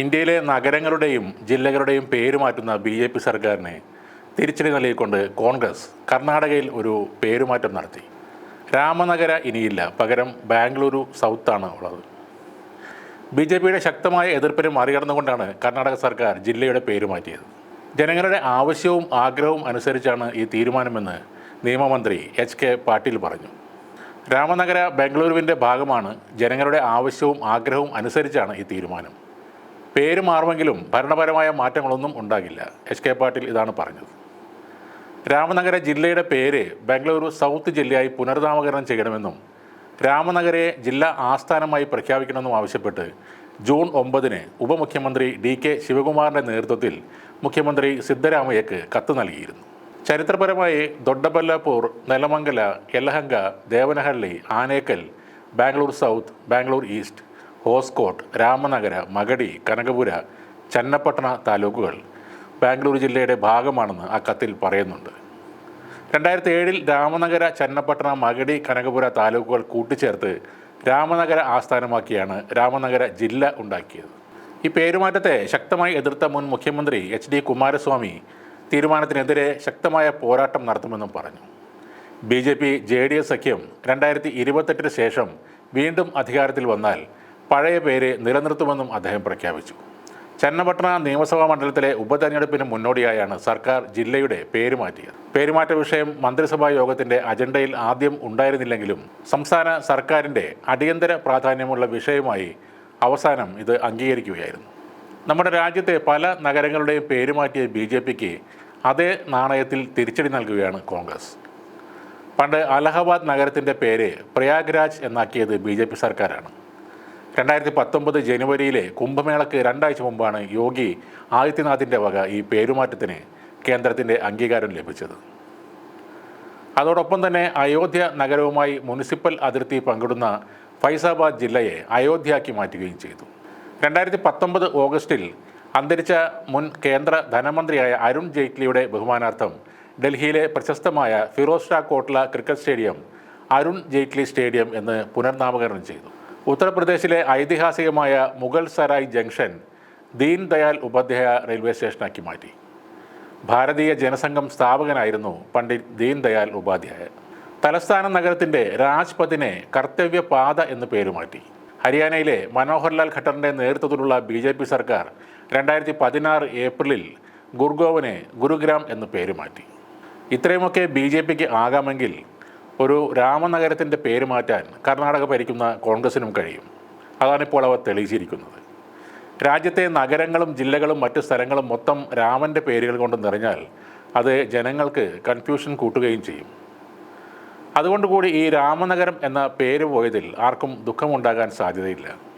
ഇന്ത്യയിലെ നഗരങ്ങളുടെയും ജില്ലകളുടെയും പേര് മാറ്റുന്ന ബി ജെ പി സർക്കാരിനെ തിരിച്ചടി നൽകിക്കൊണ്ട് കോൺഗ്രസ് കർണാടകയിൽ ഒരു പേരുമാറ്റം നടത്തി. രാമനഗര ഇനിയില്ല. പകരം ബാംഗ്ലൂരു സൗത്താണ് ഉള്ളത്. ബി ജെ പിയുടെ ശക്തമായ എതിർപ്പിനെ മറികടന്നുകൊണ്ടാണ് കർണാടക സർക്കാർ ജില്ലയുടെ പേര് മാറ്റിയത്. ജനങ്ങളുടെ ആവശ്യവും ആഗ്രഹവും അനുസരിച്ചാണ് ഈ തീരുമാനമെന്ന് നിയമമന്ത്രി എച്ച് കെ പാട്ടീൽ പറഞ്ഞു. രാമനഗര ബംഗളൂരുവിന്റെ ഭാഗമാണ് ജനങ്ങളുടെ ആവശ്യവും ആഗ്രഹവും അനുസരിച്ചാണ് ഈ തീരുമാനം. പേര് മാറുമെങ്കിലും ഭരണപരമായ മാറ്റങ്ങളൊന്നും ഉണ്ടാകില്ല. എച്ച് കെ പാട്ടീൽ ഇതാണ് പറഞ്ഞത്. രാമനഗര ജില്ലയുടെ പേര് ബംഗളൂരു സൗത്ത് ജില്ലയായി പുനർനാമകരണം ചെയ്യണമെന്നും രാമനഗരയെ ജില്ലാ ആസ്ഥാനമായി പ്രഖ്യാപിക്കണമെന്നും ആവശ്യപ്പെട്ട് ജൂൺ ഒമ്പതിന് ഉപമുഖ്യമന്ത്രി ഡി കെ ശിവകുമാറിന്റെ നേതൃത്വത്തിൽ മുഖ്യമന്ത്രി സിദ്ധരാമയ്യക്ക് കത്ത് നൽകിയിരുന്നു. ചരിത്രപരമായി ദൊഡ്ഡബല്ലാപൂർ നെലമംഗല യലഹങ്ക ദേവനഹള്ളി ആനേക്കൽ ബാംഗ്ലൂർ സൗത്ത് ബാംഗ്ലൂർ ഈസ്റ്റ് ഹോസ്കോട്ട് രാമനഗര മഗടി കനകപുര ചന്നപ്പട്ടണ താലൂക്കുകൾ ബാംഗ്ലൂർ ജില്ലയുടെ ഭാഗമാണെന്ന് ആ കത്തിൽ പറയുന്നുണ്ട്. രണ്ടായിരത്തി ഏഴിൽ രാമനഗര ചന്നപ്പട്ടണ മഗടി കനകപുര താലൂക്കുകൾ കൂട്ടിച്ചേർത്ത് രാമനഗര ആസ്ഥാനമാക്കിയാണ് രാമനഗര ജില്ല ഉണ്ടാക്കിയത്. ഈ പേരുമാറ്റത്തെ ശക്തമായി എതിർത്ത മുൻ മുഖ്യമന്ത്രി എച്ച് ഡി കുമാരസ്വാമി തീരുമാനത്തിനെതിരെ ശക്തമായ പോരാട്ടം നടത്തുമെന്നും പറഞ്ഞു. B J P J D S സഖ്യം രണ്ടായിരത്തി ഇരുപത്തെട്ടിന് ശേഷം വീണ്ടും അധികാരത്തിൽ വന്നാൽ പഴയ പേര് നിലനിർത്തുമെന്നും അദ്ദേഹം പ്രഖ്യാപിച്ചു. ചന്നപട്ടണ നിയമസഭാ മണ്ഡലത്തിലെ ഉപതെരഞ്ഞെടുപ്പിന് മുന്നോടിയായാണ് സർക്കാർ ജില്ലയുടെ പേര് മാറ്റിയത്. പേരുമാറ്റ വിഷയം മന്ത്രിസഭാ യോഗത്തിന്റെ അജണ്ടയിൽ ആദ്യം ഉണ്ടായിരുന്നില്ലെങ്കിലും സംസ്ഥാന സർക്കാരിന്റെ അടിയന്തര പ്രാധാന്യമുള്ള വിഷയമായി അവസാനം ഇത് അംഗീകരിക്കുകയായിരുന്നു. നമ്മുടെ രാജ്യത്തെ പല നഗരങ്ങളുടെയും പേരുമാറ്റിയ ബി ജെ പിക്ക് അതേ നാണയത്തിൽ തിരിച്ചടി നൽകുകയാണ് കോൺഗ്രസ്. പണ്ട് അലഹബാദ് നഗരത്തിന്റെ പേര് പ്രയാഗ്രാജ് എന്നാക്കിയത് ബി സർക്കാരാണ്. രണ്ടായിരത്തി പത്തൊമ്പത് ജനുവരിയിലെ കുംഭമേളയ്ക്ക് രണ്ടാഴ്ച മുമ്പാണ് യോഗി ആദിത്യനാഥിന്റെ വക ഈ പേരുമാറ്റത്തിന് കേന്ദ്രത്തിന്റെ അംഗീകാരം ലഭിച്ചത്. അതോടൊപ്പം തന്നെ അയോധ്യ നഗരവുമായി മുനിസിപ്പൽ അതിർത്തി പങ്കിടുന്ന ഫൈസാബാദ് ജില്ലയെ അയോധ്യയാക്കി മാറ്റുകയും ചെയ്തു. രണ്ടായിരത്തി പത്തൊമ്പത് ഓഗസ്റ്റിൽ അന്തരിച്ച മുൻ കേന്ദ്ര ധനമന്ത്രിയായ അരുൺ ജെയ്റ്റ്ലിയുടെ ബഹുമാനാർത്ഥം ഡൽഹിയിലെ പ്രശസ്തമായ Feroz Shah Kotla cricket stadium Arun Jaitley stadium എന്ന് പുനർനാമകരണം ചെയ്തു. ഉത്തർപ്രദേശിലെ ഐതിഹാസികമായ മുഗൾ സരായ് ജംഗ്ഷൻ ദീൻ ദയാൽ ഉപാധ്യായ റെയിൽവേ സ്റ്റേഷനാക്കി മാറ്റി. ഭാരതീയ ജനസംഘം സ്ഥാപകനായിരുന്നു പണ്ഡിറ്റ് ദീൻ ദയാൽ ഉപാധ്യായ. തലസ്ഥാന നഗരത്തിന്റെ രാജ്പഥിനെ കർത്തവ്യപാത എന്ന് പേരുമാറ്റി ഹരിയാനയിലെ മനോഹർലാൽ ഖട്ടറിന്റെ നേതൃത്വത്തിലുള്ള ബി ജെ പി സർക്കാർ രണ്ടായിരത്തി പതിനാറ് ഏപ്രിലിൽ ഗുർഗോവിനെ ഗുരുഗ്രാം എന്ന് പേരുമാറ്റി ഇത്രയുമൊക്കെ ബി ജെ പിക്ക് ആകാമെങ്കിൽ ഒരു രാമനഗരത്തിന്റെ പേര് മാറ്റാൻ കർണാടക ഭരിക്കുന്ന കോൺഗ്രസിനും കഴിയും. അതാണിപ്പോൾ അവർ തെളിയിച്ചിരിക്കുന്നത്. രാജ്യത്തെ നഗരങ്ങളും ജില്ലകളും മറ്റ് സ്ഥലങ്ങളും മൊത്തം രാമന്റെ പേരുകൾ കൊണ്ട് നിറഞ്ഞാൽ അത് ജനങ്ങൾക്ക് കൺഫ്യൂഷൻ കൂട്ടുകയും ചെയ്യും. അതുകൊണ്ടുകൂടി ഈ രാമനഗരം എന്ന പേര് പോയതിൽ ആർക്കും ദുഃഖമുണ്ടാകാൻ സാധ്യതയില്ല.